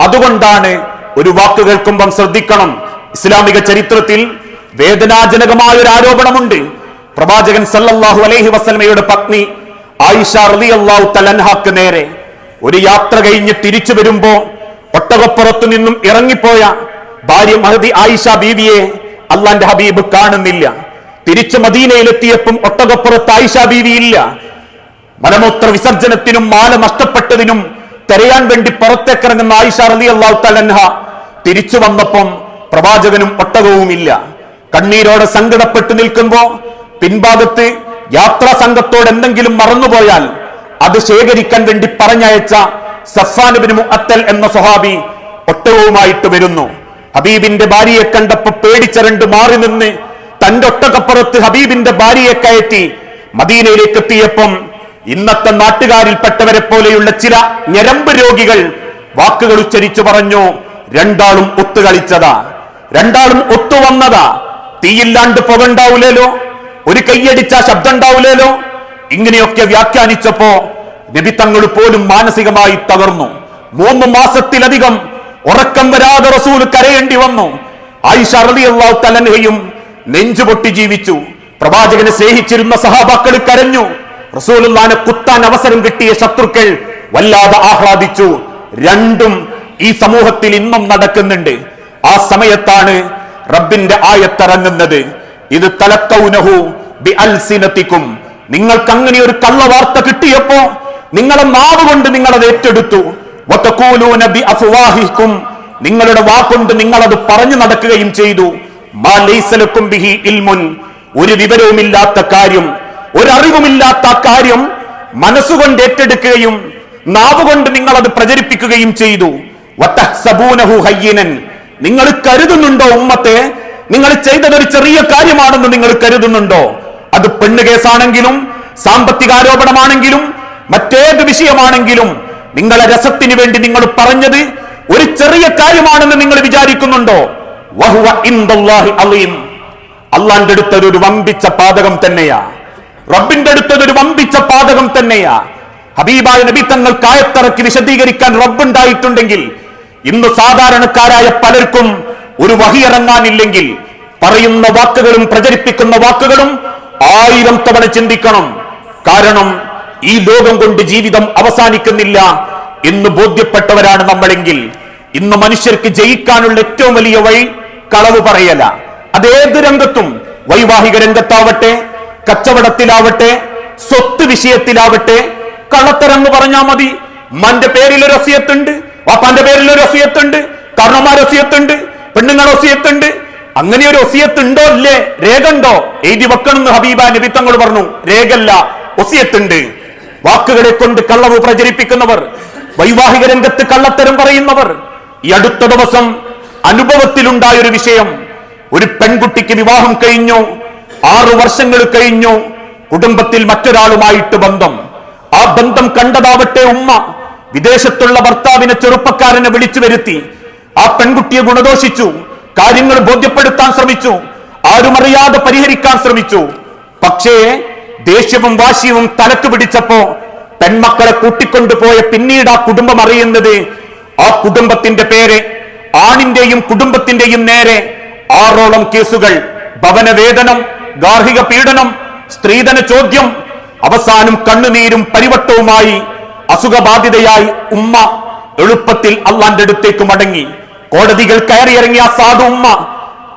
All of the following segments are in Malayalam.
അതുകൊണ്ടാണ് ഒരു വാക്ക് കേൾക്കുമ്പം ശ്രദ്ധിക്കണം. ഇസ്ലാമിക ചരിത്രത്തിൽ വേദനാജനകമായ ഒരു ആരോപണമുണ്ട്. പ്രവാചകൻ സല്ലല്ലാഹു അലൈഹി വസല്ലമയുടെ പത്നി ആയിഷ റളിയല്ലാഹു തലൻഹാക്ക് നേരെ ഒരു യാത്ര കഴിഞ്ഞ് തിരിച്ചു വരുമ്പോ ഒട്ടകപ്പുറത്തു നിന്നും ഇറങ്ങിപ്പോയ ഭാര്യ മഹദി ആയിഷ ബീവിയെ അള്ളാന്റെ ഹബീബ് കാണുന്നില്ല. തിരിച്ചു മദീനയിലെത്തിയപ്പം ഒട്ടകപ്പുറത്ത് ആയിഷ ബീവി ഇല്ല. മലമൂത്ര വിസർജനത്തിനും മാല നഷ്ടപ്പെട്ടതിനും തെരയാൻ വേണ്ടി പുറത്തേക്കിറങ്ങുന്ന ആയിഷ റലി അള്ളാഹു തലൻഹ തിരിച്ചു വന്നപ്പം പ്രവാചകനും ഒട്ടകവുമില്ല. കണ്ണീരോടെ സങ്കടപ്പെട്ടു നിൽക്കുമ്പോ പിൻഭാഗത്ത് യാത്രാ സംഘത്തോട് എന്തെങ്കിലും മറന്നുപോയാൽ അത് ശേഖരിക്കാൻ വേണ്ടി പറഞ്ഞയച്ച സഫാനുബിന് മുഅത്തൽ എന്ന സ്വഹാബി ഒട്ടകവുമായിട്ട് വരുന്നു. ഹബീബിന്റെ ഭാര്യയെ കണ്ടപ്പോ പേടിച്ചരണ്ട് മാറി നിന്ന് തന്റെ ഒട്ടകപ്പുറത്ത് ഹബീബിന്റെ ഭാര്യയെ കയറ്റി മദീനയിലേക്ക് എത്തിയപ്പം ഇന്നത്തെ നാട്ടുകാരിൽപ്പെട്ടവരെ പോലെയുള്ള ചില ഞരമ്പ് രോഗികൾ വാക്കുകൾ ഉച്ചരിച്ചു പറഞ്ഞു രണ്ടാളും ഒത്തുകളിച്ചതാ രണ്ടാളും ഒത്തുവന്നതാ. തീയില്ലാണ്ട് പുകണ്ടാവൂലേലോ? ഒരു കൈയടിച്ച ശബ്ദം ഉണ്ടാവൂലേലോ ഇങ്ങനെയൊക്കെ വ്യാഖ്യാനിച്ചപ്പോ നബിത്തങ്ങൾ പോലും മാനസികമായി തകർന്നു. മൂന്ന് മാസത്തിലധികം ഉറക്കം വരാതെ റസൂൽ കരയേണ്ടി വന്നു. ആയിഷ റളിയല്ലാഹു തലൻഹയും നെഞ്ചുപൊട്ടി ജീവിച്ചു. പ്രവാചകനെ സ്നേഹിച്ചിരുന്ന സഹാബാക്കൾ കരഞ്ഞു. റസൂലുള്ളാനെ കുത്താൻ അവസരം കിട്ടിയ ശത്രുക്കൾ വല്ലാതെ ആഹ്ലാദിച്ചു. രണ്ടും ഈ സമൂഹത്തിൽ ഇന്നും നടക്കുന്നുണ്ട്. ആ സമയത്താണ് റബ്ബിന്റെ ആയത്തിറങ്ങുന്നത്. ഇത് തലക്കൗനഹു ബി അൽസിനത്തിക്കും. നിങ്ങൾക്ക് അങ്ങനെ ഒരു കള്ള വാർത്ത കിട്ടിയപ്പോ നിങ്ങളെ നാവ് കൊണ്ട് നിങ്ങൾ അത് ഏറ്റെടുത്തു ബി അഫ്വാഹിക്കും നിങ്ങളുടെ വാക്കൊണ്ട് നിങ്ങൾ അത് പറഞ്ഞു നടക്കുകയും ചെയ്തു. മാ ലൈസലക്കും ബിഹി ഇൽമുൻ. ഒരു വിവരവുമില്ലാത്ത കാര്യം. ഒരറിവുമില്ലാത്ത കാര്യം മനസ്സുകൊണ്ട് ഏറ്റെടുക്കുകയും നാവുകൊണ്ട് നിങ്ങൾ അത് പ്രചരിപ്പിക്കുകയും ചെയ്തു. നിങ്ങൾ കരുതുന്നുണ്ടോ ഉമ്മത്തെ? നിങ്ങൾ ചെയ്തതൊരു ചെറിയ കാര്യമാണെന്ന് നിങ്ങൾ കരുതുന്നുണ്ടോ? അത് പെണ്ണ് കേസാണെങ്കിലും സാമ്പത്തിക ആരോപണമാണെങ്കിലും മറ്റേത് വിഷയമാണെങ്കിലും നിങ്ങളെ രസത്തിന് വേണ്ടി നിങ്ങൾ പറഞ്ഞത് ഒരു ചെറിയ കാര്യമാണെന്ന് നിങ്ങൾ വിചാരിക്കുന്നുണ്ടോ? അള്ളാന്റെ അടുത്തത് ഒരു വമ്പിച്ച പാതകം തന്നെയാ. റബ്ബിന്റെ അടുത്തത് ഒരു വമ്പിച്ച പാതകം തന്നെയാ. ഹബീബായ നബി തങ്ങൾ കായത്തിറക്കി വിശദീകരിക്കാൻ റബ്ബുണ്ടായിട്ടുണ്ടെങ്കിൽ ഇന്ന് സാധാരണക്കാരായ പലർക്കും ഒരു വഹിയിറങ്ങാനില്ലെങ്കിൽ പറയുന്ന വാക്കുകളും പ്രചരിപ്പിക്കുന്ന വാക്കുകളും ആയിരം തവണ ചിന്തിക്കണം. കാരണം ഈ ലോകം കൊണ്ട് ജീവിതം അവസാനിക്കുന്നില്ല എന്ന് ബോധ്യപ്പെട്ടവരാണ് നമ്മളെങ്കിൽ. ഇന്ന് മനുഷ്യർക്ക് ജയിക്കാനുള്ള ഏറ്റവും വലിയ വഴി കളവ് പറയല. അതേത് രംഗത്തും വൈവാഹിക രംഗത്താവട്ടെ കച്ചവടത്തിലാവട്ടെ സ്വത്ത് വിഷയത്തിലാവട്ടെ കള്ളത്തരം എന്ന് പറഞ്ഞാൽ മതി. മന്റെ പേരിൽ ഒരു ഒസിയത്തുണ്ട് വാപ്പാന്റെ പേരിൽ ഒരു ഒസിയത്തുണ്ട് കർണന്മാർ ഒസിയത്തുണ്ട് പെണ്ണുങ്ങൾ ഒസിയത്തുണ്ട് അങ്ങനെ ഒരു ഒസിയത്തുണ്ടോ ഇല്ലേ? രേഖ ഉണ്ടോ എഴുതി വെക്കണമെന്ന് ഹബീബ നബി തങ്ങൾ പറഞ്ഞു. രേഖല്ല ഒസിയത്തുണ്ട് വാക്കുകളെ കൊണ്ട് കള്ളവ് പ്രചരിപ്പിക്കുന്നവർ വൈവാഹിക രംഗത്ത് കള്ളത്തരം പറയുന്നവർ ഈ അടുത്ത ദിവസം അനുഭവത്തിലുണ്ടായ ഒരു വിഷയം. ഒരു പെൺകുട്ടിക്ക് വിവാഹം കഴിഞ്ഞു. ആറു വർഷങ്ങൾ കഴിഞ്ഞു. കുടുംബത്തിൽ മറ്റൊരാളുമായിട്ട് ബന്ധം. ആ ബന്ധം കണ്ടതാവട്ടെ ഉമ്മ. വിദേശത്തുള്ള ഭർത്താവിനെ ചെറുപ്പക്കാരനെ വിളിച്ചു വരുത്തി. ആ പെൺകുട്ടിയെ ഗുണദോഷിച്ചു. കാര്യങ്ങൾ ബോധ്യപ്പെടുത്താൻ ശ്രമിച്ചു. ആരുമറിയാതെ പരിഹരിക്കാൻ ശ്രമിച്ചു. പക്ഷേ ദേഷ്യവും വാശിയും തലക്ക് പിടിച്ചപ്പോ പെൺമക്കളെ കൂട്ടിക്കൊണ്ടുപോയ പിന്നീട് ആ കുടുംബം അറിയുന്നത് ആ കുടുംബത്തിന്റെ പേരെ ആണിന്റെയും കുടുംബത്തിന്റെയും നേരെ ആറോളം കേസുകൾ ഭവനവേതനം ഗാർഹിക പീഡനം സ്ത്രീധന ചോദ്യം അവസാനം കണ്ണുനീരും പരിവട്ടവുമായി അസുഖബാധിതയായി ഉമ്മ എളുപ്പത്തിൽ അള്ളാന്റെ അടുത്തേക്ക് മടങ്ങി. കോടതികൾ കയറിയിറങ്ങിയ സാധു ഉമ്മ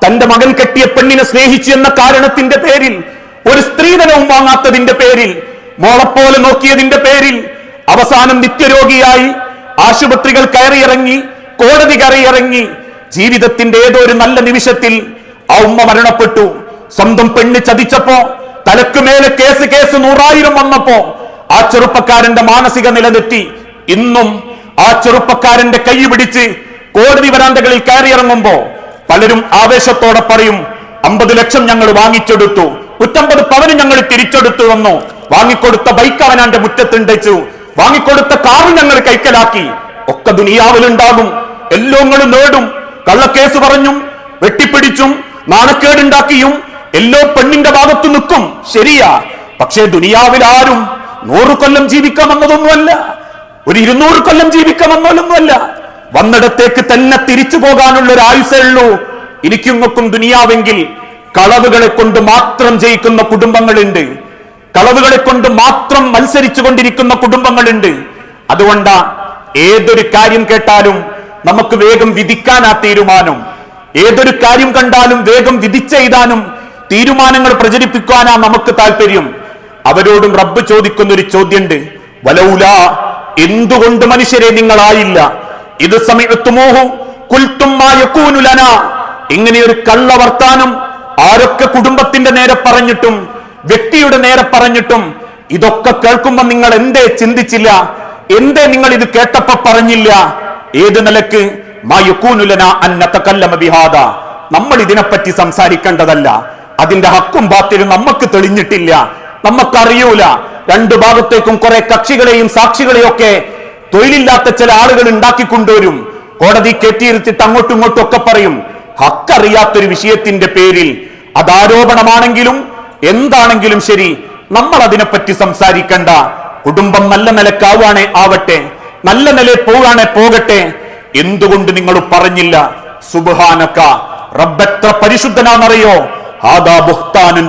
തന്റെ മകൻ കെട്ടിയ പെണ്ണിനെ സ്നേഹിച്ചു എന്ന കാരണത്തിന്റെ പേരിൽ ഒരു സ്ത്രീധനവും വാങ്ങാത്തതിന്റെ പേരിൽ മോളെപ്പോലെ നോക്കിയതിന്റെ പേരിൽ അവസാനം നിത്യരോഗിയായി ആശുപത്രികൾ കയറിയിറങ്ങി കോടതി കയറിയിറങ്ങി. ജീവിതത്തിന്റെ ഏതോ ഒരു നല്ല നിമിഷത്തിൽ ആ ഉമ്മ മരണപ്പെട്ടു. സ്വന്തം പെണ്ണ് ചതിച്ചപ്പോ തലക്കുമേലെ കേസ് കേസ് നൂറായിരം വന്നപ്പോ ആ ചെറുപ്പക്കാരന്റെ മാനസിക നില തെറ്റി ഇന്നും ആ ചെറുപ്പക്കാരന്റെ കൈ പിടിച്ച് കോടതി വരാന്തകളിൽ കയറിയിറങ്ങുമ്പോ പലരും ആവേശത്തോടെ പറയും അമ്പത് ലക്ഷം ഞങ്ങൾ വാങ്ങിച്ചെടുത്തു. നൂറ്റമ്പത് പവന് ഞങ്ങൾ തിരിച്ചെടുത്തു വന്നു. വാങ്ങിക്കൊടുത്ത ബൈക്ക് അവനാന്റെ മുറ്റത്തുണ്ടച്ചു വാങ്ങിക്കൊടുത്ത കാറ് ഞങ്ങൾ കൈക്കലാക്കി. ഒക്കെ ദുനിയാവിലുണ്ടാകും. എല്ലോങ്ങളും നേടും. കള്ളക്കേസ് പറഞ്ഞും വെട്ടിപ്പിടിച്ചും നാണക്കേടുണ്ടാക്കിയും എല്ലോ പെണ്ണിന്റെ ഭാഗത്ത് നിൽക്കും. ശരിയാ. പക്ഷേ ദുനിയാവിൽ ആരും നൂറ് കൊല്ലം ജീവിക്കാമെന്നതൊന്നുമല്ല. ഒരു ഇരുന്നൂറ് കൊല്ലം ജീവിക്കാമെന്നൊന്നുമല്ല. വന്നിടത്തേക്ക് തന്നെ തിരിച്ചു പോകാനുള്ള ഒരു ആയുസേ ഉള്ളൂ എനിക്കും ദുനിയാവെങ്കിൽ കളവുകളെ കൊണ്ട് മാത്രം ജയിക്കുന്ന കുടുംബങ്ങളുണ്ട്. കളവുകളെ കൊണ്ട് മാത്രം മത്സരിച്ചു കൊണ്ടിരിക്കുന്ന കുടുംബങ്ങളുണ്ട്. അതുകൊണ്ടാ ഏതൊരു കാര്യം കേട്ടാലും നമുക്ക് വേഗം വിധിക്കാനാ തീരുമാനം. ഏതൊരു കാര്യം കണ്ടാലും വേഗം വിധിച്ചെയ്താനും തീരുമാനങ്ങൾ പ്രചരിപ്പിക്കാനാ നമുക്ക് താല്പര്യം. അവരോടും റബ്ബ് ചോദിക്കുന്ന ഒരു ചോദ്യമുണ്ട് വലൗല എന്തുകൊണ്ട് മനുഷ്യരെ നിങ്ങളായില്ല? ഇത് സമയത്തുമോഹു കുൽത്തുമായൂനുലന ഇങ്ങനെ ഒരു കള്ള വർത്താനം ആരൊക്കെ കുടുംബത്തിന്റെ നേരെ പറഞ്ഞിട്ടും വ്യക്തിയുടെ നേരെ പറഞ്ഞിട്ടും ഇതൊക്കെ കേൾക്കുമ്പോ നിങ്ങൾ എന്തേ ചിന്തിച്ചില്ല? എന്തേ നിങ്ങൾ ഇത് കേട്ടപ്പോ പറഞ്ഞില്ല? ഏത് നിലയ്ക്ക്? മായുക്കൂനുലന അന്നത്തക്കല്ലമ വിഹാദ നമ്മൾ ഇതിനെപ്പറ്റി സംസാരിക്കേണ്ടതല്ല. അതിന്റെ ഹക്കും ബാത്തിലും നമുക്ക് തെളിഞ്ഞിട്ടില്ല. നമുക്കറിയൂല രണ്ടു ഭാഗത്തേക്കും കുറെ കക്ഷികളെയും സാക്ഷികളെയും ഒക്കെ തൊഴിലില്ലാത്ത ചില ആളുകൾ ഉണ്ടാക്കിക്കൊണ്ടുവരും. കോടതി കെട്ടിയിരുത്തിട്ട് അങ്ങോട്ടും ഇങ്ങോട്ടും ഒക്കെ പറയും. ഹക്കറിയാത്തൊരു വിഷയത്തിന്റെ പേരിൽ അതാരോപണമാണെങ്കിലും എന്താണെങ്കിലും ശരി നമ്മൾ അതിനെപ്പറ്റി സംസാരിക്കണ്ട. കുടുംബം നല്ല നിലക്കാവാണേ ആവട്ടെ നല്ല നിലയിൽ പോവാണേ പോകട്ടെ. എന്തുകൊണ്ട് നിങ്ങൾ പറഞ്ഞില്ല? സുബാനക്ക റബ്ബെത്ര പരിശുദ്ധനാണെന്നറിയോ?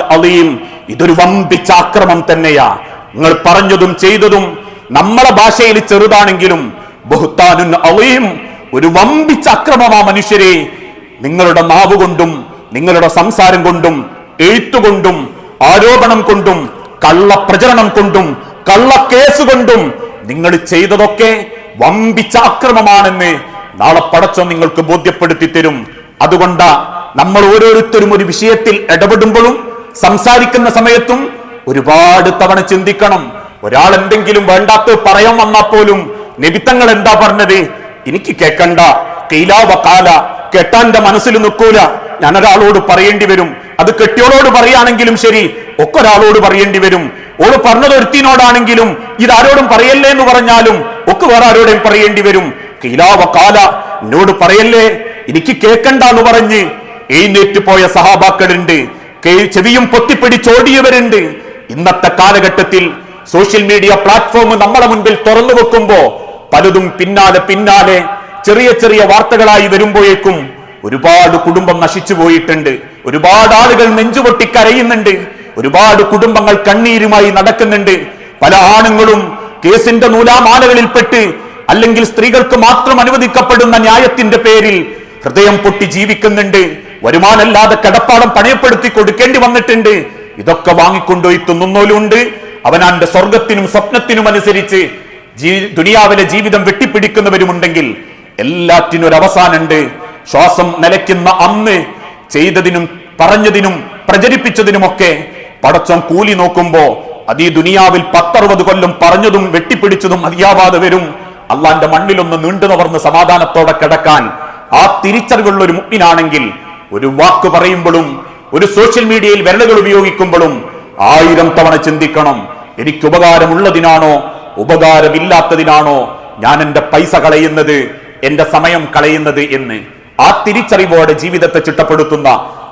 അലീം. ഇതൊരു വമ്പിച്ച ആക്രമം തന്നെയാ. നിങ്ങൾ പറഞ്ഞതും ചെയ്തതും നമ്മളെ ഭാഷയിൽ ചെറുതാണെങ്കിലും ബഹുത്താനുൻ അലീം ഒരു വമ്പിച്ച അക്രമമാ മനുഷ്യരെ. നിങ്ങളുടെ നാവ് കൊണ്ടും നിങ്ങളുടെ സംസാരം കൊണ്ടും എഴുത്തുകൊണ്ടും ആരോപണം കൊണ്ടും കള്ള പ്രചരണം കൊണ്ടും കള്ള കേസ് കൊണ്ടും നിങ്ങൾ ചെയ്തതൊക്കെ വമ്പിച്ച അക്രമമാണെന്ന് നാളെ പടച്ചോ നിങ്ങൾക്ക് ബോധ്യപ്പെടുത്തി തരും. അതുകൊണ്ടാ നമ്മൾ ഓരോരുത്തരും ഒരു വിഷയത്തിൽ ഇടപെടുമ്പോഴും സംസാരിക്കുന്ന സമയത്തും ഒരുപാട് തവണ ചിന്തിക്കണം. ഒരാൾ എന്തെങ്കിലും വേണ്ടാത്ത പറയാൻ വന്നാൽ പോലും നിബിത്തങ്ങൾ എന്താ പറഞ്ഞത്? എനിക്ക് കേക്കണ്ട. കീലാവ കാല കെട്ടാന്റെ മനസ്സിൽ നിൽക്കൂല. ഞാൻ ഒരാളോട് പറയേണ്ടി വരും. അത് കെട്ടിയോളോട് പറയുകയാണെങ്കിലും ശരി ഒക്കെ ഒരാളോട് പറയേണ്ടി വരും. ഓൾ പറഞ്ഞത് ഒരുത്തിനോടാണെങ്കിലും ഇതാരോടും പറയല്ലേ എന്ന് പറഞ്ഞാലും ഒക്കെ വേറെ ആരോടെയും പറയേണ്ടി വരും. കീലാവ കാല എന്നോട് പറയല്ലേ എനിക്ക് കേക്കണ്ട എന്ന് പറഞ്ഞ് എഴുന്നേറ്റ് പോയ സഹാബാക്കളുണ്ട്. ചെവിയും പൊത്തിപ്പിടിച്ചോടിയവരുണ്ട് ഇന്നത്തെ കാലഘട്ടത്തിൽ സോഷ്യൽ മീഡിയ പ്ലാറ്റ്ഫോം നമ്മളെ മുൻപിൽ തുറന്നു വെക്കുമ്പോ പലതും പിന്നാലെ പിന്നാലെ ചെറിയ ചെറിയ വാർത്തകളായി വരുമ്പോഴേക്കും ഒരുപാട് കുടുംബം നശിച്ചു പോയിട്ടുണ്ട്. ഒരുപാട് ആളുകൾ നെഞ്ചുപൊട്ടി കരയുന്നുണ്ട്. ഒരുപാട് കുടുംബങ്ങൾ കണ്ണീരുമായി നടക്കുന്നുണ്ട്. പല ആണുങ്ങളും കേസിന്റെ നൂലാമാലകളിൽപ്പെട്ട് അല്ലെങ്കിൽ സ്ത്രീകൾക്ക് മാത്രം അനുവദിക്കപ്പെടുന്ന ന്യായത്തിന്റെ പേരിൽ ഹൃദയം പൊട്ടി ജീവിക്കുന്നുണ്ട്. വരുമാനല്ലാതെ കടപ്പാടം പണയപ്പെടുത്തി കൊടുക്കേണ്ടി വന്നിട്ടുണ്ട്. ഇതൊക്കെ വാങ്ങിക്കൊണ്ടുപോയി തിന്നുന്നോലുണ്ട് അവനാന്റെ സ്വർഗത്തിനും സ്വപ്നത്തിനും അനുസരിച്ച് ദുനിയാവിലെ ജീവിതം വെട്ടിപ്പിടിക്കുന്നവരുമുണ്ടെങ്കിൽ എല്ലാറ്റിനും ഒരു അവസാനമുണ്ട്. ശ്വാസം നിലയ്ക്കുന്ന അന്ന് ചെയ്തതിനും പറഞ്ഞതിനും പ്രചരിപ്പിച്ചതിനുമൊക്കെ പടച്ചം കൂലി നോക്കുമ്പോ അത് ഈ ദുനിയാവിൽ പത്തറുപത് കൊല്ലം പറഞ്ഞതും വെട്ടിപ്പിടിച്ചതും മതിയാവാതെ വരും. അള്ളാന്റെ മണ്ണിലൊന്ന് നീണ്ടു നിവർന്ന് സമാധാനത്തോടെ കിടക്കാൻ ആ തിരിച്ചറിവുള്ള ഒരു മുഗ്നാണെങ്കിൽ ഒരു വാക്ക് പറയുമ്പോഴും ഒരു സോഷ്യൽ മീഡിയയിൽ വിരലുകൾ ഉപയോഗിക്കുമ്പോഴും ആയിരം തവണ ചിന്തിക്കണം എനിക്ക് ഉപകാരമുള്ളതിനാണോ ഉപകാരമില്ലാത്തതിനാണോ ഞാൻ എന്റെ പൈസ കളയുന്നത് എന്റെ സമയം കളയുന്നത് എന്ന്. ആ തിരിച്ചറിവോടെ ജീവിതത്തെ ചിട്ടപ്പെടുത്തുന്ന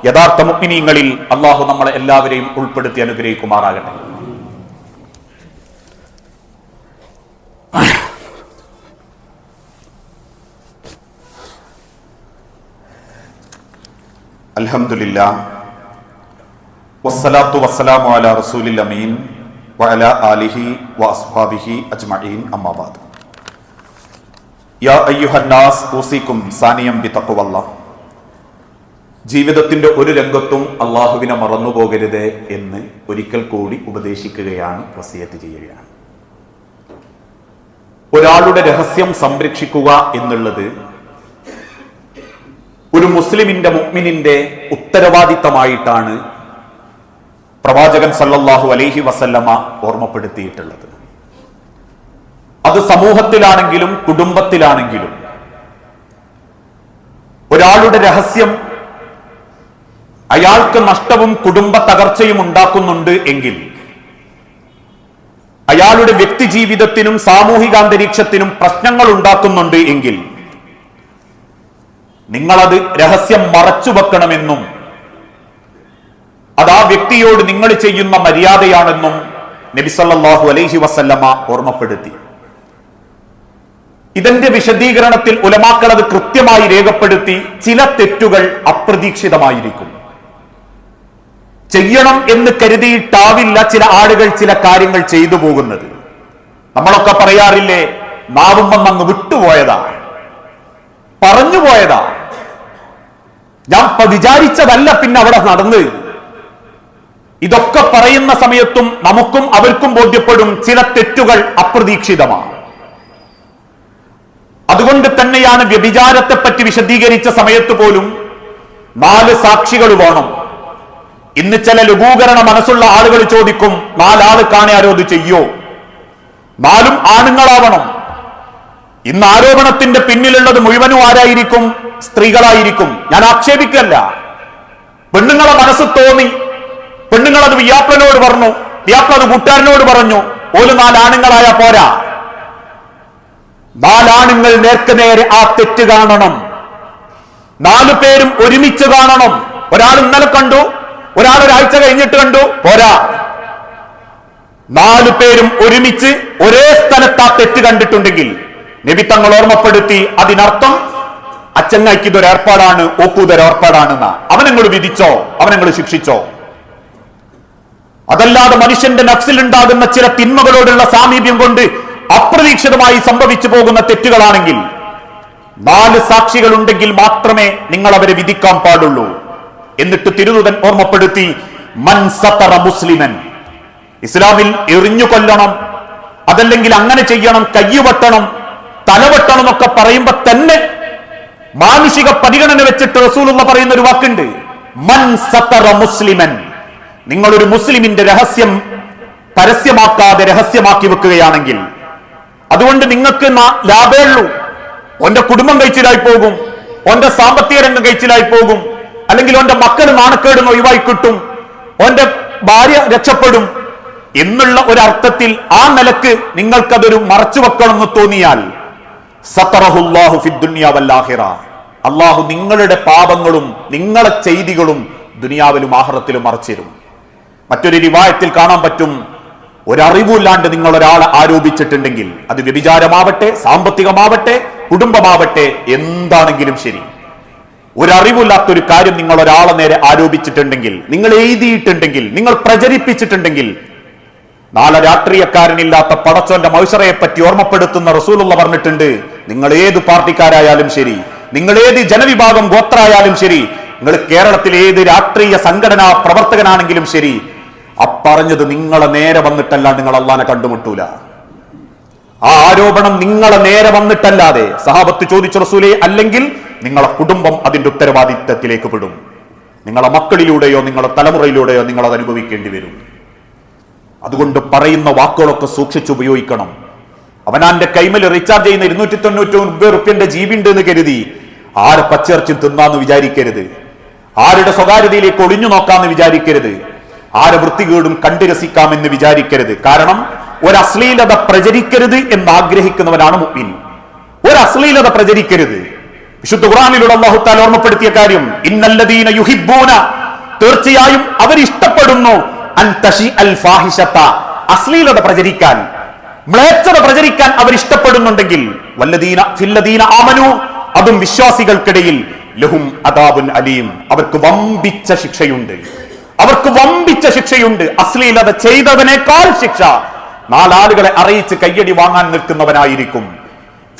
യഥാർത്ഥ മുഗ്നീങ്ങളിൽ അള്ളാഹു നമ്മളെ എല്ലാവരെയും ഉൾപ്പെടുത്തി അനുഗ്രഹിക്കുമാറാകട്ടെ. അൽഹംദുലില്ല. വസ്സലാത്തു വസ്സലാമു അലാ റസൂലിൽ അമീൻ. വഅല ആലിഹി വഅസ്ഹാബിഹി അജ്മഈൻ. അമ്മാബാദ് യാ അയ്യുഹന്നാസ് ഊസിക്കും സാനിയം ബി തക്കുവല്ല ജീവിതത്തിന്റെ ഒരു രംഗത്തും അള്ളാഹുവിനെ മറന്നുപോകരുത് എന്ന് ഒരിക്കൽ കൂടി ഉപദേശിക്കുകയാണ് വസിയത്ത് ചെയ്യുകയാണ്. ഒരാളുടെ രഹസ്യം സംരക്ഷിക്കുക എന്നുള്ളത് ഒരു മുസ്ലിമിന്റെ മുഅ്മിനിന്റെ ഉത്തരവാദിത്തമായിട്ടാണ് പ്രവാചകൻ സല്ലല്ലാഹു അലൈഹി വസല്ലമ ഓർമ്മപ്പെടുത്തിയിട്ടുള്ളത്. അത് സമൂഹത്തിലാണെങ്കിലും കുടുംബത്തിലാണെങ്കിലും ഒരാളുടെ രഹസ്യം അയാൾക്ക് നഷ്ടവും കുടുംബ തകർച്ചയും ഉണ്ടാക്കുന്നുണ്ട് എങ്കിൽ അയാളുടെ വ്യക്തിജീവിതത്തിനും സാമൂഹികാന്തരീക്ഷത്തിനും പ്രശ്നങ്ങൾ ഉണ്ടാക്കുന്നുണ്ട് എങ്കിൽ നിങ്ങളത് രഹസ്യം മറച്ചു വെക്കണമെന്നും അത് ആ വ്യക്തിയോട് നിങ്ങൾ ചെയ്യുന്ന മര്യാദയാണെന്നും നബിസല്ലാഹു അലൈഹി വസല്ലമ ഓർമ്മപ്പെടുത്തി. ഇതിന്റെ വിശദീകരണത്തിൽ ഉലമാക്കൾ അത് കൃത്യമായി രേഖപ്പെടുത്തി ചില തെറ്റുകൾ അപ്രതീക്ഷിതമായിരിക്കും. ചെയ്യണം എന്ന് കരുതിയിട്ടാവില്ല ചില ആളുകൾ ചില കാര്യങ്ങൾ ചെയ്തു പോകുന്നത്. നമ്മളൊക്കെ പറയാറില്ലേ നാവും വന്നങ്ങ് വിട്ടുപോയതാ. പറഞ്ഞു പോയതാ. ഞാൻ വിചാരിച്ചതല്ല പിന്നെ അവിടെ നടന്ന്. ഇതൊക്കെ പറയുന്ന സമയത്തും നമുക്കും അവർക്കും ബോധ്യപ്പെടും ചില തെറ്റുകൾ അപ്രതീക്ഷിതമാണ്. അതുകൊണ്ട് തന്നെയാണ് വ്യഭിചാരത്തെ പറ്റി വിശദീകരിച്ച സമയത്ത് പോലും നാല് സാക്ഷികൾ വേണം. ഇന്ന് ചില ലഘൂകരണ മനസ്സുള്ള ആളുകൾ ചോദിക്കും നാലാൾ ആരോ ഇത് ചെയ്യോ? നാലും ആണുങ്ങളാവണം. ഇന്ന് ആരോപണത്തിന്റെ പിന്നിലുള്ളത് മുഴുവനും ആരായിരിക്കും? സ്ത്രീകളായിരിക്കും. ഞാൻ ആക്ഷേപിക്കല്ല പെണ്ണുങ്ങളെ മനസ്സ് തോന്നി. പെണ്ണുങ്ങളത് വിയാപ്പനോട് പറഞ്ഞു. വിയാപ്പ അത് കൂട്ടുകാരനോട് പറഞ്ഞു. ഒരു നാലാണുങ്ങളായ പോരാ. നാലാണുങ്ങൾ നേർക്ക് നേരെ ആ തെറ്റ് കാണണം. നാലു പേരും ഒരുമിച്ച് കാണണം. ഒരാൾ ഇന്നലെ കണ്ടു. ഒരാൾ ഒരാഴ്ച കഴിഞ്ഞിട്ട് കണ്ടു. പോരാ. നാലു പേരും ഒരുമിച്ച് ഒരേ സ്ഥലത്ത് ആ തെറ്റ് കണ്ടിട്ടുണ്ടെങ്കിൽ നബി തങ്ങൾ ഓർമ്മപ്പെടുത്തി അതിനർത്ഥം അച്ചങ്ങായിക്ക് ഇതൊരു ഏർപ്പാടാണ് ഓക്കൂതൊരു ഏർപ്പാടാണെന്ന അവനങ്ങൾ വിധിച്ചോ അവനങ്ങൾ ശിക്ഷിച്ചോ. അതല്ലാതെ മനുഷ്യന്റെ നഫ്സിൽ ഉണ്ടാകുന്ന ചില തിന്മകളോടുള്ള സാമീപ്യം കൊണ്ട് അപ്രതീക്ഷിതമായി സംഭവിച്ചു പോകുന്ന തെറ്റുകളാണെങ്കിൽ നാല് സാക്ഷികൾ ഉണ്ടെങ്കിൽ മാത്രമേ നിങ്ങൾ അവരെ വിധിക്കാൻ പാടുള്ളൂ. എന്നിട്ട് തിരുനുതൻ ഓർമ്മപ്പെടുത്തി മൻസത്തറ മുസ്ലിമൻ. ഇസ്ലാമിൽ എറിഞ്ഞു കൊല്ലണം അതല്ലെങ്കിൽ അങ്ങനെ ചെയ്യണം കയ്യുവെട്ടണം തലവെട്ടണം എന്നൊക്കെ പറയുമ്പോ തന്നെ മാനുഷിക പരിഗണന വെച്ചിട്ട് റസൂലുള്ള പറയുന്ന ഒരു വാക്കുണ്ട്. മൻ സത്തറ മുസ്ലിമൻ. നിങ്ങളൊരു മുസ്ലിമിന്റെ രഹസ്യം പരസ്യമാക്കാതെ രഹസ്യമാക്കി വെക്കുകയാണെങ്കിൽ അതുകൊണ്ട് നിങ്ങൾക്ക് നാ- ലാഭേ ഉള്ളൂ. ഓന്റെ കുടുംബം കഴിച്ചിലായി പോകും. ഓന്റെ സാമ്പത്തിക രംഗം കഴിച്ചിലായി പോകും. അല്ലെങ്കിൽ ഓന്റെ മക്കൾ നാണക്കേടും ഒഴിവായി കിട്ടും. ഓന്റെ ഭാര്യ രക്ഷപ്പെടും. എന്നുള്ള ഒരു അർത്ഥത്തിൽ ആ നിലയ്ക്ക് നിങ്ങൾക്കതൊരു മറച്ചു വെക്കണമെന്ന് തോന്നിയാൽ സത്തറഹുല്ലാഹു അള്ളാഹു നിങ്ങളുടെ പാപങ്ങളും നിങ്ങളെ ചെയ്തികളും ദുനിയാവിലും ആഹ്റത്തിലും മറച്ചിരും മറ്റൊരു റിവായത്തിൽ കാണാൻ പറ്റും ഒരറിവില്ലാണ്ട് നിങ്ങൾ ഒരാളെ ആരോപിച്ചിട്ടുണ്ടെങ്കിൽ അത് വ്യഭിചാരമാവട്ടെ സാമ്പത്തികമാവട്ടെ കുടുംബമാവട്ടെ എന്താണെങ്കിലും ശരി. ഒരറിവില്ലാത്തൊരു കാര്യം നിങ്ങൾ ഒരാളെ നേരെ ആരോപിച്ചിട്ടുണ്ടെങ്കിൽ നിങ്ങൾ എഴുതിയിട്ടുണ്ടെങ്കിൽ നിങ്ങൾ പ്രചരിപ്പിച്ചിട്ടുണ്ടെങ്കിൽ നാളെ രാഷ്ട്രീയക്കാരനില്ലാത്ത പടച്ചോന്റെ മൗസറയെ പറ്റി ഓർമ്മപ്പെടുത്തുന്ന റസൂലുള്ള പറഞ്ഞിട്ടുണ്ട് നിങ്ങൾ ഏത് പാർട്ടിക്കാരായാലും ശരി നിങ്ങൾ ഏത് ജനവിഭാഗം ഗോത്രായാലും ശരി നിങ്ങൾ കേരളത്തിലെ ഏത് രാഷ്ട്രീയ സംഘടനാ പ്രവർത്തകനാണെങ്കിലും ശരി അപ്പറഞ്ഞത് നിങ്ങളെ നേരെ വന്നിട്ടല്ല നിങ്ങൾ അള്ളാനെ കണ്ടുമുട്ടൂല. ആ ആരോപണം നിങ്ങളെ നേരെ വന്നിട്ടല്ലാതെ സഹാബത്ത് ചോദിച്ച റസൂലെ അല്ലെങ്കിൽ നിങ്ങളെ കുടുംബം അതിന്റെ ഉത്തരവാദിത്തത്തിലേക്ക് പെടും. നിങ്ങളെ മക്കളിലൂടെയോ നിങ്ങളെ തലമുറയിലൂടെയോ നിങ്ങൾ അത് അനുഭവിക്കേണ്ടി വരും. അതുകൊണ്ട് പറയുന്ന വാക്കുകളൊക്കെ സൂക്ഷിച്ച് ഉപയോഗിക്കണം. അവനാന്റെ കൈമൽ റീചാർജ് ചെയ്യുന്ന ഇരുന്നൂറ്റി തൊണ്ണൂറ്റി ഒൻപത് റുപ്യന്റെ ജീവിണ്ട് എന്ന് കരുതി. ആരെ പച്ചിറച്ചി തിന്നാന്ന് വിചാരിക്കരുത്. ആരുടെ സ്വകാര്യതയിലേക്ക് ഒളിഞ്ഞു നോക്കാമെന്ന് വിചാരിക്കരുത്. ആരെ വൃത്തികേടും കണ്ടു രസിക്കാമെന്ന് വിചാരിക്കരുത്. കാരണം ഒരു അശ്ലീലത പ്രചരിക്കരുത് എന്ന് ആഗ്രഹിക്കുന്നവനാണ് മുപ്പിൻ ഒരു അശ്ലീലത പ്രചരിക്കരുത്. വിശുദ്ധ ഖുർആനിലൂടെ അള്ളാഹുത്താൽ ഓർമ്മപ്പെടുത്തിയ കാര്യം ഇന്നല്ലദീന യുഹിബൂന തീർച്ചയായും അവരിഷ്ടപ്പെടുന്നു അൻ തശി അൽ ഫാഹിഷത്ത. അശ്ലീലത പ്രചരിക്കാൻ. മ്ലേച്ഛത പ്രചരിക്കാൻ അവർ ഇഷ്ടപ്പെടുന്നുണ്ടെങ്കിൽ വല്ലദീന ഫില്ലദീന ആമനു അതും വിശ്വാസികൾക്കിടയിൽ ലഹും അദാബുൻ അലീം. അവർക്ക് വമ്പിച്ച ശിക്ഷയുണ്ട്. അവർക്ക് വമ്പിച്ച ശിക്ഷയുണ്ട്. അശ്ലീലത ചെയ്തവനേക്കാൾ ശിക്ഷ. നാലാളുകളെ അറിയിച്ച് കയ്യടി വാങ്ങാൻ നിൽക്കുന്നവനായിരിക്കും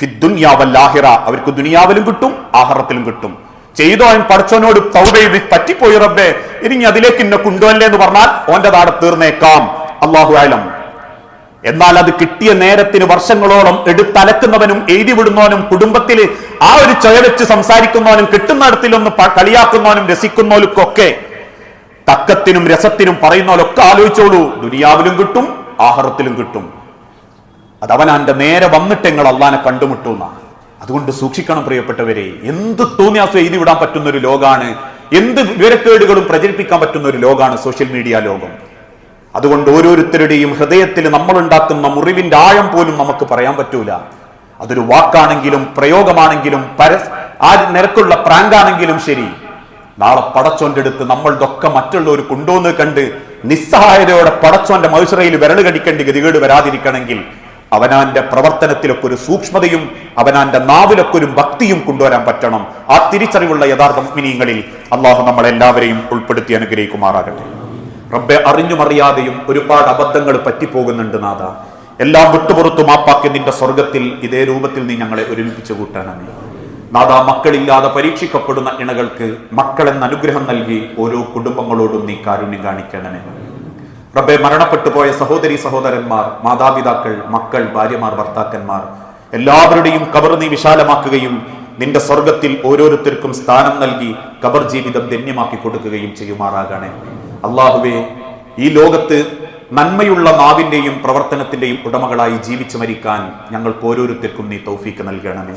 ഫിദ്ദുന്യാവല്ലാഹിറ അവർക്ക് ദുനിയാവിലും കിട്ടും ആഹറത്തിലും കിട്ടും. ചെയ്തോ അവൻ പഠിച്ചവനോട് തൗബയിൽ പറ്റിപ്പോയി റബ്ബേ. ഇനി അതിലേക്ക് എന്നെ കൊണ്ടുവല്ലേ എന്ന് പറഞ്ഞാൽ ഓന്റെ താടെ തീർന്നേക്കാം. അള്ളാഹു ആലം എന്നാൽ അത് കിട്ടിയ നേരത്തിന് വർഷങ്ങളോളം എടുത്തലക്കുന്നവനും എഴുതി വിടുന്നവനും കുടുംബത്തിൽ ആ ഒരു ചൊയ വെച്ച് സംസാരിക്കുന്നവനും കിട്ടുന്നിടത്തിലൊന്ന് കളിയാക്കുന്നവനും രസിക്കുന്നവനുക്കൊക്കെ തക്കത്തിനും രസത്തിനും പറയുന്നവരൊക്കെ ആലോചിച്ചോളൂ. ദുനിയാവിലും കിട്ടും ആഹാരത്തിലും കിട്ടും. അതവനാന്റെ നേരെ വന്നിട്ട് നിങ്ങൾ അള്ളാനെ കണ്ടുമുട്ടുന്ന അതുകൊണ്ട് സൂക്ഷിക്കണം പ്രിയപ്പെട്ടവരെ എന്ത് തോന്നിയാസം എഴുതി വിടാൻ പറ്റുന്ന ഒരു ലോകാണ് എന്ത് വിവരക്കേടുകളും പ്രചരിപ്പിക്കാൻ പറ്റുന്ന ഒരു ലോകാണ് സോഷ്യൽ മീഡിയ ലോകം. അതുകൊണ്ട് ഓരോരുത്തരുടെയും ഹൃദയത്തിൽ നമ്മൾ ഉണ്ടാക്കുന്ന മുറിവിന്റെ ആഴം പോലും നമുക്ക് പറയാൻ പറ്റൂല. അതൊരു വാക്കാണെങ്കിലും പ്രയോഗമാണെങ്കിലും പര ആ നിരക്കുള്ള പ്രാങ്കാണെങ്കിലും ശരി. നാളെ നമ്മൾ ഇതൊക്കെ മറ്റുള്ളവർ കൊണ്ടുവന്ന് കണ്ട് നിസ്സഹായതയോടെ പടച്ചോന്റെ മത്സരയിൽ വിരൽ കടിക്കേണ്ട ഗതികേട് വരാതിരിക്കണമെങ്കിൽ അവനാന്റെ പ്രവർത്തനത്തിലൊക്കെ ഒരു സൂക്ഷ്മതയും അവനാന്റെ നാവിലൊക്കെ ഒരു ഭക്തിയും കൊണ്ടുവരാൻ പറ്റണം. ആ തിരിച്ചറിവുള്ള യഥാർത്ഥ മിനിയങ്ങളിൽ അള്ളാഹു നമ്മളെല്ലാവരെയും ഉൾപ്പെടുത്തി അനുഗ്രഹിക്കുമാറാകട്ടെ. റബ്ബെ അറിഞ്ഞും അറിയാതെയും ഒരുപാട് അബദ്ധങ്ങൾ പറ്റിപ്പോകുന്നുണ്ട് നാഥ. എല്ലാം വിട്ടുപുറത്തു മാപ്പാക്കി നിന്റെ സ്വർഗത്തിൽ ഇതേ രൂപത്തിൽ നീ ഞങ്ങളെ ഒരുമിപ്പിച്ച് കൂട്ടാനാണ്. നാഥ മക്കളില്ലാതെ പരീക്ഷിക്കപ്പെടുന്ന ഇണകൾക്ക് മക്കളെന്ന അനുഗ്രഹം നൽകി ഓരോ കുടുംബങ്ങളോടും നീ കാരുണ്യം കാണിക്കണമേ. റബ്ബെ മരണപ്പെട്ടു പോയ സഹോദരി സഹോദരന്മാർ മാതാപിതാക്കൾ മക്കൾ ഭാര്യമാർ ഭർത്താക്കന്മാർ എല്ലാവരുടെയും കബർ നീ വിശാലമാക്കുകയും നിന്റെ സ്വർഗത്തിൽ ഓരോരുത്തർക്കും സ്ഥാനം നൽകി കബർ ജീവിതം ധന്യമാക്കി കൊടുക്കുകയും ചെയ്യുമാറാകണേ അള്ളാഹുവേ ഈ ലോകത്ത് നന്മയുള്ള നാവിന്റെയും പ്രവർത്തനത്തിന്റെയും ഉടമകളായി ജീവിച്ചു മരിക്കാൻ ഞങ്ങൾക്ക് ഓരോരുത്തർക്കും നീ തൗഫീക്ക് നൽകണമേ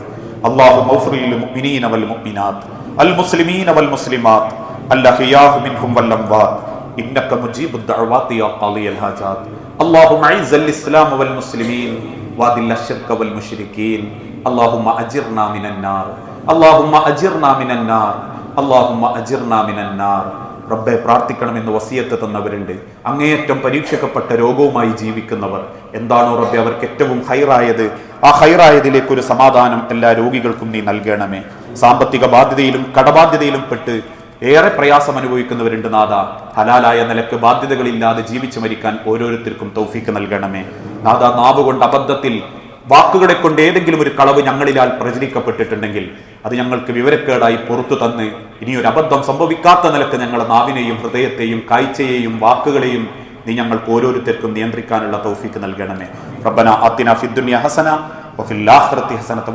അള്ളാഹു മൗഫറിൽ മുഅ്മിനീന വൽ മുഅ്മിനാത്ത് അൽ മുസ്ലിമീന വൽ മുസ്ലിമാത്ത് അല്ലഹിയാഹു മിൻഹും വൽ അംവാത്ത് إنك مجيب الدعوات يا قاضي الحاجات اللهم أعز الإسلام والمسلمين وأذل الشرك والمشركين اللهم أجرنا من النار اللهم أجرنا من النار اللهم أجرنا من النار റബ്ബെ പ്രാർത്ഥിക്കണമെന്ന് വസിയത്ത് തന്നവരുണ്ട്. അങ്ങേയറ്റം പരീക്ഷിക്കപ്പെട്ട രോഗവുമായി ജീവിക്കുന്നവർ. എന്താണോ റബ്ബെ അവർക്ക് ഏറ്റവും ഹൈറായത്? ആ ഹൈറായതിലേക്ക് ഒരു സമാധാനം എല്ലാ രോഗികൾക്കും നീ നൽകണമേ. സാമ്പത്തിക ബാധ്യതയിലും കടബാധ്യതയിലും പെട്ട് ഏറെ പ്രയാസം അനുഭവിക്കുന്നവരുണ്ട് നാഥ. ഹലാലായ നിലയ്ക്ക് ബാധ്യതകളില്ലാതെ ജീവിച്ചു മരിക്കാൻ ഓരോരുത്തർക്കും തൗഫീക്ക് നൽകണമേ. നാഥ നാവുകൊണ്ട് അബദ്ധത്തിൽ വാക്കുകളെ കൊണ്ട് ഏതെങ്കിലും ഒരു കളവ് ഞങ്ങളിലാൽ പ്രചരിക്കപ്പെട്ടിട്ടുണ്ടെങ്കിൽ അത് ഞങ്ങൾക്ക് വിവരക്കേടായി പുറത്തു തന്ന് ഇനിയൊരു അബദ്ധം സംഭവിക്കാത്ത നിലയ്ക്ക് ഞങ്ങളെ നാവിനെയും ഹൃദയത്തെയും കാഴ്ചയെയും വാക്കുകളെയും നീ ഞങ്ങൾക്ക് ഓരോരുത്തർക്കും നിയന്ത്രിക്കാനുള്ള തൗഫീക്ക് നൽകണമേ. റബ്ബന അത്തിന ഫിദ്ദുനിയ ഹസന വഫിൽ ആഖിറതി ഹസനത